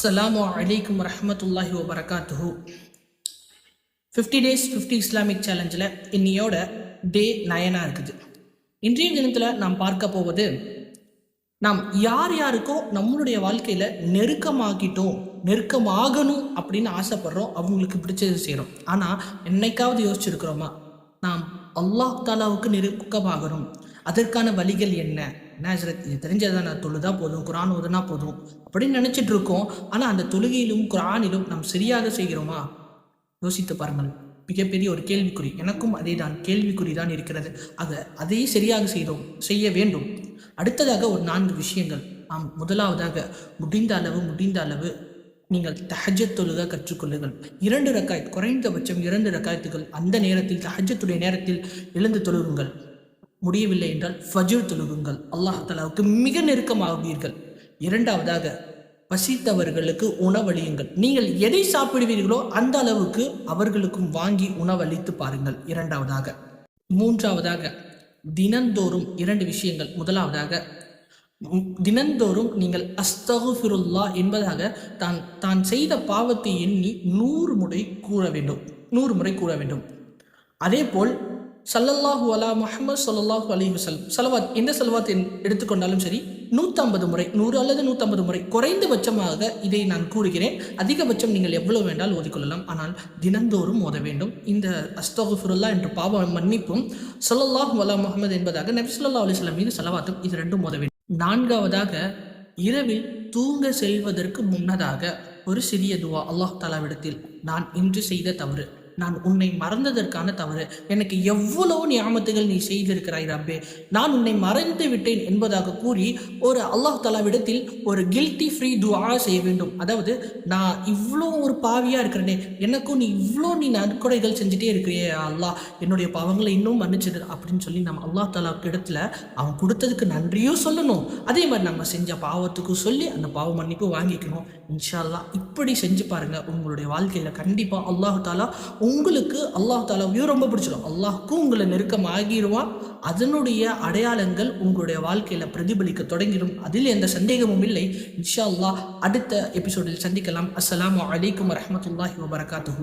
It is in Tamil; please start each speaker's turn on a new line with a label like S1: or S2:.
S1: அஸ்ஸலாமு அலைக்கும் வரஹ்மத்துல்லாஹி வபரகாத்துஹு ஃபிஃப்டி டேஸ் ஃபிஃப்டி இஸ்லாமிக் சேலஞ்சில் இன்னையோட டே நயனாக இருக்குது. இன்றைய தினத்தில் நாம் பார்க்க போவது நாம் யார் யாருக்கோ நம்மளுடைய வாழ்க்கையில் நெருக்கமாகிட்டோம் நெருக்கமாகணும் அப்படின்னு ஆசைப்படுறோம் அவங்களுக்கு பிடிச்சது செய்கிறோம் ஆனால் என்னைக்காவது யோசிச்சிருக்கிறோமா? நாம் அல்லாஹ் தாலாவுக்கு நெருக்கமாகணும். அதற்கான வழிகள் என்ன? நேசரத் இது தெரிஞ்சதை நான் தொழுதா போதும் குரான் ஓதுனா போதும் அப்படின்னு நினச்சிட்டு இருக்கோம் ஆனால் அந்த தொழுகையிலும் குரானிலும் நாம் சரியாக செய்கிறோமா? யோசித்து பாருங்கள். மிகப்பெரிய ஒரு கேள்விக்குறி. எனக்கும் அதே தான் கேள்விக்குறி தான் இருக்கிறது. ஆக அதையே சரியாக செய்தோம் செய்ய வேண்டும். அடுத்ததாக ஒரு நான்கு விஷயங்கள். ஆம் முதலாவதாக முடிந்த அளவு முடிந்த அளவு நீங்கள் தஹஜத் தொழுக கற்றுக்கொள்ளுங்கள். இரண்டு ரக்காயத் குறைந்தபட்சம் இரண்டு ரக்காயத்துகள் அந்த நேரத்தில் தஹஜத்துடைய நேரத்தில் எழுந்து தொழுகுங்கள். முடியவில்லை என்றால் ஃபஜூர் தொழுகுங்கள். அல்லாஹ் தலாவுக்கு மிக நெருக்கமாகுவீர்கள். இரண்டாவதாக பசித்தவர்களுக்கு உணவளியுங்கள். நீங்கள் எதை சாப்பிடுவீர்களோ அந்த அளவுக்கு அவர்களுக்கும் வாங்கி உணவளித்து பாருங்கள். இரண்டாவதாக மூன்றாவதாக தினந்தோறும் இரண்டு விஷயங்கள். முதலாவதாக தினந்தோறும் நீங்கள் அஸ்தகுஃபிருல்லா என்பதாக தான் தான் செய்த பாவத்தை எண்ணி நூறு முறை கூற வேண்டும். நூறு முறை கூற வேண்டும். அதேபோல் சல்லல்லாஹு அலா முஹம்மது ஸல்லல்லாஹு அலி வஸல்லம். சலவாத் எந்த சலவாத் என் எடுத்துக்கொண்டாலும் சரி நூற்றம்பது முறை நூறு அல்லது நூற்றம்பது முறை குறைந்தபட்சமாக இதை நான் கூறுகிறேன். அதிகபட்சம் நீங்கள் எவ்வளவு வேண்டால் ஓதிக்கொள்ளலாம். ஆனால் தினந்தோறும் ஓத வேண்டும். இந்த அஸ்தகுஃபிருல்லா என்ற பாவ மன்னிப்பும் ஸல்லல்லாஹு அலா முகமது என்பதாக நபி சொல்லா அலைஹி மீது சலவாத்தும் இது ரெண்டும் ஓத வேண்டும். நான்காவதாக இரவில் தூங்க செல்வதற்கு முன்னதாக ஒரு சிறிய துவா அல்லாஹ் தாலாவிடத்தில் நான் இன்று செய்த தவறு. நான் உன்னை மறந்ததற்கான தவறு. எனக்கு எவ்வளவு ஞாபகத்துகள் நீ செய்திருக்கிறாய் ரப்பே. நான் உன்னை மறந்து விட்டேன் என்பதாக கூறி ஒரு அல்லாஹ் தலாவிடத்தில் ஒரு கில்ட்டி ஃப்ரீ துவா செய்ய வேண்டும். அதாவது நான் இவ்வளோ ஒரு பாவியாக இருக்கிறேனே எனக்கும் நீ இவ்வளோ நீ நற்கொடைகள் செஞ்சுட்டே இருக்கிறியே அல்லாஹ். என்னுடைய பாவங்களை இன்னும் மன்னிச்சிடு அப்படின்னு சொல்லி நம்ம அல்லாஹ் தலா இடத்துல அவன் கொடுத்ததுக்கு நன்றியும் சொல்லணும். அதே மாதிரி நம்ம செஞ்ச பாவத்துக்கும் சொல்லி அந்த பாவ மன்னிப்பு வாங்கிக்கணும். இன்ஷா இப்படி செஞ்சு பாருங்கள் உங்களுடைய வாழ்க்கையில் கண்டிப்பாக அல்லாஹு தாலா உங்களுக்கு அல்லாஹ் தாலாவையும் ரொம்ப பிடிச்சிடும் அல்லாஹ்க்கும் உங்களை நெருக்கம் ஆகிடுவான். அதனுடைய அடையாளங்கள் உங்களுடைய வாழ்க்கையில் பிரதிபலிக்க தொடங்கிடும் அதில் எந்த சந்தேகமும் இல்லை. இன்ஷா அல்லாஹ் அடுத்த எபிசோடில் சந்திக்கலாம். அஸ்லாம் வலைக்கம் வரமத்துல்லாஹி வபரகாத்து